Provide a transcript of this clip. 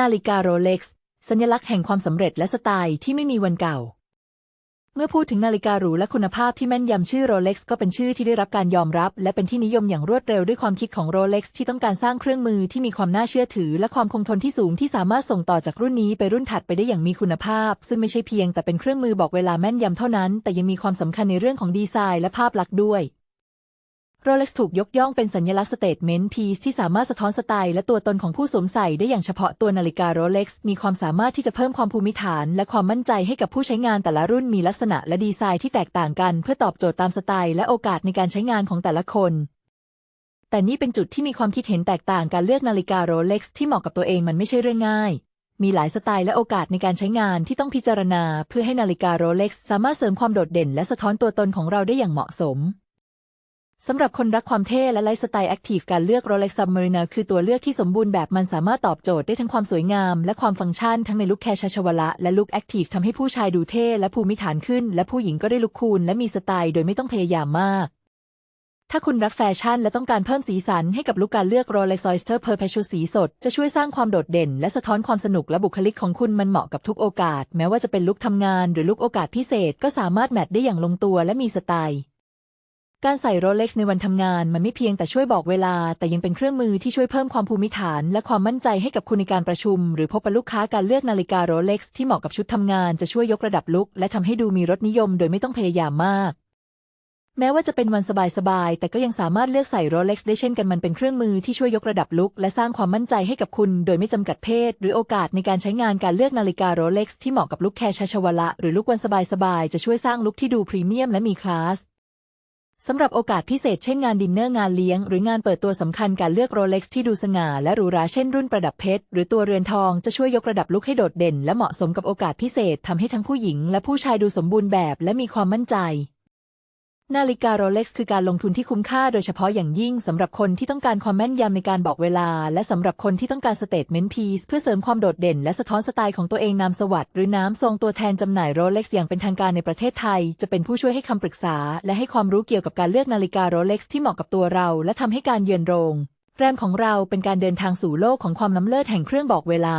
นาฬิกาโรเล็กซ์สัญลักษณ์แห่งความสำเร็จและสไตล์ที่ไม่มีวันเก่า เมื่อพูดถึงนาฬิกาหรูและคุณภาพที่แม่นยำชื่อโรเล็กซ์ก็เป็นชื่อที่ได้รับการยอมรับ และเป็นที่นิยมอย่างรวดเร็วด้วยความคิดของโรเล็กซ์ที่ต้องการสร้างเครื่องมือที่มีความน่าเชื่อถือ และความคงทนที่สูงที่สามารถส่งต่อจากรุ่นนี้ไปรุ่นถัดไปได้อย่างมีคุณภาพ ซึ่งไม่ใช่เพียงแต่เป็นเครื่องมือบอกเวลาแม่นยำเท่านั้น แต่ยังมีความสำคัญในเรื่องของดีไซน์และภาพลักษณ์ด้วย โรเล็กซ์ถูกยกย่องเป็นสัญลักษณ์สเตทเมนต์พีซที่สามารถสะท้อนสไตล์และตัวตนของผู้สวมใส่ได้อย่างเฉพาะตัวนาฬิกาโรเล็กซ์มีความสามารถที่จะเพิ่มความภูมิฐาน และความมั่นใจให้กับผู้ใช้งานแต่ละรุ่นมีลักษณะและดีไซน์ที่แตกต่างกัน เพื่อตอบโจทย์ตามสไตล์และโอกาสในการใช้งานของแต่ละคน แต่นี่เป็นจุดที่มีความคิดเห็นแตกต่างการเลือกนาฬิกาโรเล็กซ์ที่เหมาะกับตัวเองมันไม่ใช่เรื่องง่ายมีหลายสไตล์และโอกาสในการใช้งานที่ต้องพิจารณา เพื่อให้นาฬิกาโรเล็กซ์สามารถเสริมความโดดเด่น และสะท้อนตัวตนของเราได้อย่างเหมาะสม สำหรับคนรักความเท่และไลฟ์สไตล์แอคทีฟการเลือก Rolex Submariner คือตัวเลือกที่สมบูรณ์แบบมันสามารถตอบโจทย์ได้ทั้งความสวยงาม และความฟังก์ชันทั้งในลุคแคชชวละและลุคแอคทีฟทำให้ผู้ชายดูเท่และภูมิฐานขึ้น และผู้หญิงก็ได้ลุคคูลและมีสไตล์โดยไม่ต้องพยายามมาก ถ้าคุณรักแฟชั่นและต้องการเพิ่มสีสันให้กับลุคการเลือก Rolex Oyster Perpetual สีสด จะช่วยสร้างความโดดเด่น และสะท้อนความสนุกและบุคลิกของคุณมันเหมาะกับทุกโอกาส แม้ว่าจะเป็นลุคทำงาน หรือลุคโอกาสพิเศษ ก็สามารถแมทได้อย่างลงตัวและมีสไตล์ การใส่โรเล็กซ์ในวันทำงานมันไม่เพียงแต่ช่วยบอกเวลา แต่ยังเป็นเครื่องมือที่ช่วยเพิ่มความภูมิฐาน และความมั่นใจให้กับคุณในการประชุม หรือพบปะลูกค้าการเลือกนาฬิกาโรเล็กซ์ที่เหมาะกับชุดทำงานจะช่วยยกระดับลุคและทำให้ดูมีรสนิยมโดยไม่ต้องพยายามมาก แม้ว่าจะเป็นวันสบายๆแต่ก็ยังสามารถเลือกใส่โรเล็กซ์ได้เช่นกันมันเป็นเครื่องมือที่ช่วยยกระดับลุคและสร้างความมั่นใจให้กับคุณ โดยไม่จำกัดเพศ หรือโอกาสในการใช้งานการเลือกนาฬิกาโรเล็กซ์ที่เหมาะกับลุคแคชชวละหรือลุควันสบายๆจะช่วยสร้างลุคที่ดูพรีเมียมและมีคลาส สำหรับโอกาสพิเศษเช่นงานดินเนอร์งานเลี้ยง หรืองานเปิดตัวสำคัญการเลือกโรเล็กซ์ที่ดูสง่าและหรูหราเช่นรุ่นประดับเพชรหรือตัวเรือนทองจะช่วยยกระดับลุคให้โดดเด่น และเหมาะสมกับโอกาสพิเศษทำให้ทั้งผู้หญิง และผู้ชายดูสมบูรณ์แบบ และมีความมั่นใจ นาฬิกาโรเล็กซ์คือการลงทุนที่คุ้มค่าโดยเฉพาะอย่างยิ่งสำหรับคนที่ต้องการความแม่นยำในการบอกเวลา และสำหรับคนที่ต้องการสเตทเมนต์พีซเพื่อเสริมความโดดเด่น และสะท้อนสไตล์ของตัวเองนามสวัสดิ์หรือน้ำทรงตัวแทนจำหน่ายโรเล็กซ์อย่างเป็นทางการในประเทศไทย จะเป็นผู้ช่วยให้คำปรึกษา และให้ความรู้เกี่ยวกับการเลือกนาฬิกาโรเล็กซ์ที่เหมาะกับตัวเรา และทำให้การเยือนโรง แรมของเราเป็นการเดินทางสู่โลกของความล้ำเลิศแห่งเครื่องบอกเวลา